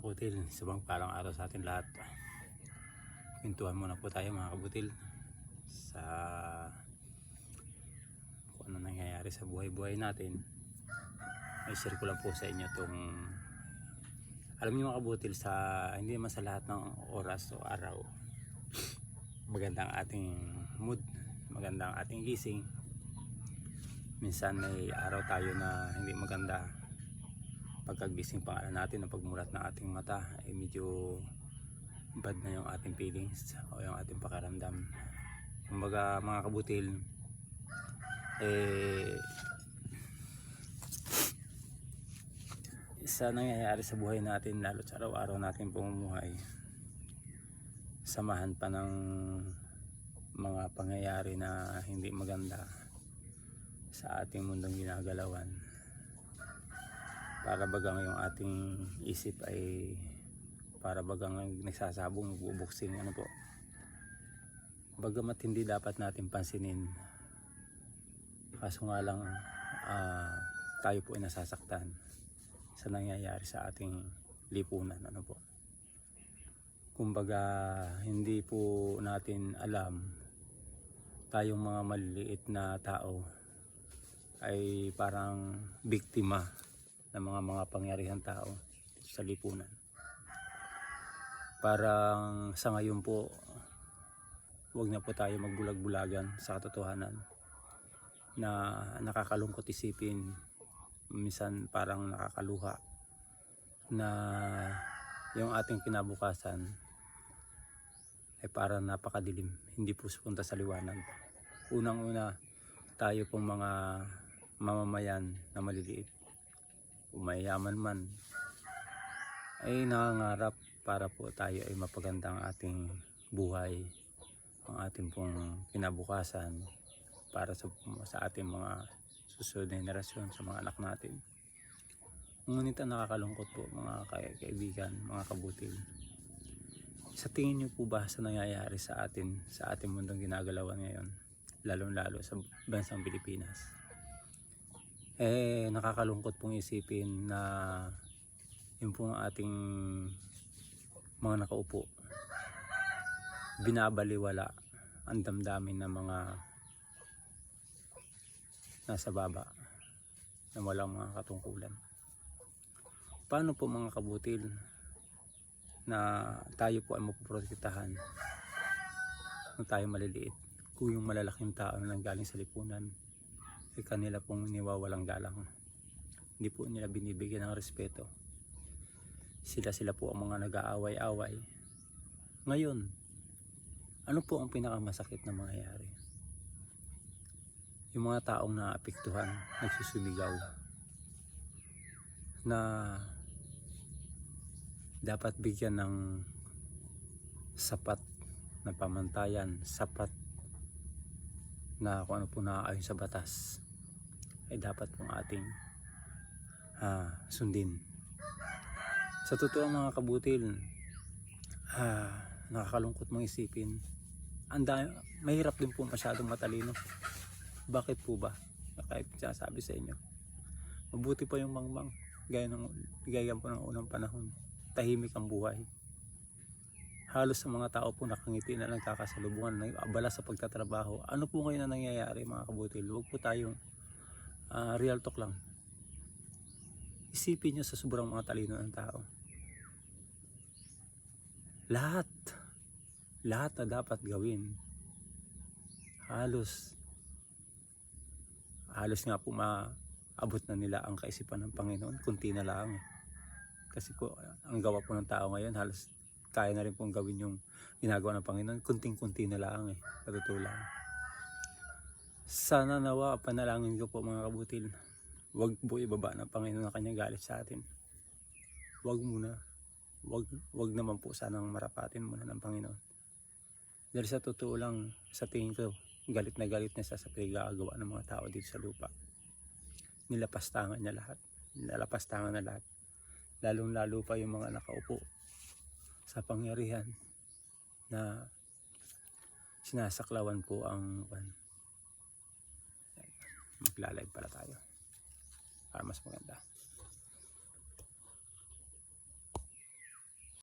kabutil, sabang parang araw sa atin lahat. Pintuhan muna po tayo mga kabutil sa kung ano nangyayari sa buhay-buhay natin. May share ko lang po sa inyo itong alam niyo mga kabutil sa hindi naman sa lahat ng oras o araw maganda ang ating mood, maganda ang ating gising. Minsan may araw tayo na hindi maganda pagkagising pangalan natin na pagmulat ng ating mata ay medyo bad na yung ating feelings o yung ating pakaramdam kumbaga mga kabutil eh isa nangyayari sa buhay natin lalo sa araw-araw natin pumumuhay samahan pa ng mga pangyayari na hindi maganda sa ating mundong ginagalawan para bagang yung ating isip ay para bagang nagsasabong bubuksing ano po. Bagamat hindi dapat natin pansinin. Kaso nga lang ah, tayo po ay nasasaktan sa nangyayari sa ating lipunan ano po. Kumbaga hindi po natin alam tayong mga maliliit na tao ay parang biktima ng mga mga pangyarihan tao sa lipunan. Parang sa ngayon po, huwag na po tayo magbulag-bulagan sa katotohanan na nakakalungkot isipin, minsan parang nakakaluha na yung ating kinabukasan ay parang napakadilim, hindi po punta sa liwanag. Unang-una, tayo pong mga mamamayan na maliliit kung mayaman man ay nangangarap para po tayo ay mapaganda ang ating buhay ang ating pong kinabukasan para sa, sa ating mga susunod na henerasyon sa mga anak natin. Ngunit ang nakakalungkot po mga kaibigan mga kabutil sa tingin niyo po ba sa nangyayari sa atin sa ating mundong ginagalawan ngayon lalong lalo sa bansang Pilipinas eh nakakalungkot pong isipin na yung pong ating mga nakaupo binabaliwala ang damdamin ng mga nasa baba na walang mga katungkulan. Paano po mga kabutil na tayo po ay mapoprotektahan nung tayo maliliit? Kung yung malalaking tao na nanggaling sa lipunan ay kanila pong niwawalang galang. Hindi po nila binibigyan ng respeto. Sila sila po ang mga nag-aaway-away. Ngayon, ano po ang pinakamasakit na mangyayari? Yung mga taong naapektuhan, nagsusumigaw, na dapat bigyan ng sapat na pamantayan, sapat na kung ano po naaayon sa batas ay dapat pong ating ah, sundin. Sa totoo mga kabutil, ah, nakakalungkot mong isipin. Ang dami, mahirap din po masyadong matalino. Bakit po ba? Kahit sinasabi sa inyo. Mabuti pa yung mangmang. Gaya, ng, gaya po ng unang panahon. Tahimik ang buhay halos sa mga tao po nakangiti na lang kakasalubungan, abala sa pagtatrabaho. Ano po ngayon na nangyayari mga kabutil? Huwag po tayong ah, real talk lang. Isipin nyo sa sobrang mga talino ng tao. Lahat, lahat na dapat gawin. Halos, halos nga po maabot na nila ang kaisipan ng Panginoon. Kunti na lang. Kasi po, ang gawa po ng tao ngayon, halos kaya na rin pong gawin yung ginagawa ng Panginoon. Kunting-kunti na lang eh. Katutulan. lang. Sana nawa, panalangin ko po mga kabutil. Huwag po ibaba ng Panginoon ang kanyang galit sa atin. Huwag muna. Huwag, huwag naman po sanang marapatin muna ng Panginoon. Dahil sa totoo lang, sa tingin ko, galit na galit na siya sa pinagagawa ng mga tao dito sa lupa. Nilapastangan niya lahat. Nilapastangan na lahat. Lalong lalo pa yung mga nakaupo sa pangyarihan na sinasaklawan po ang pan magla-live pala tayo para mas maganda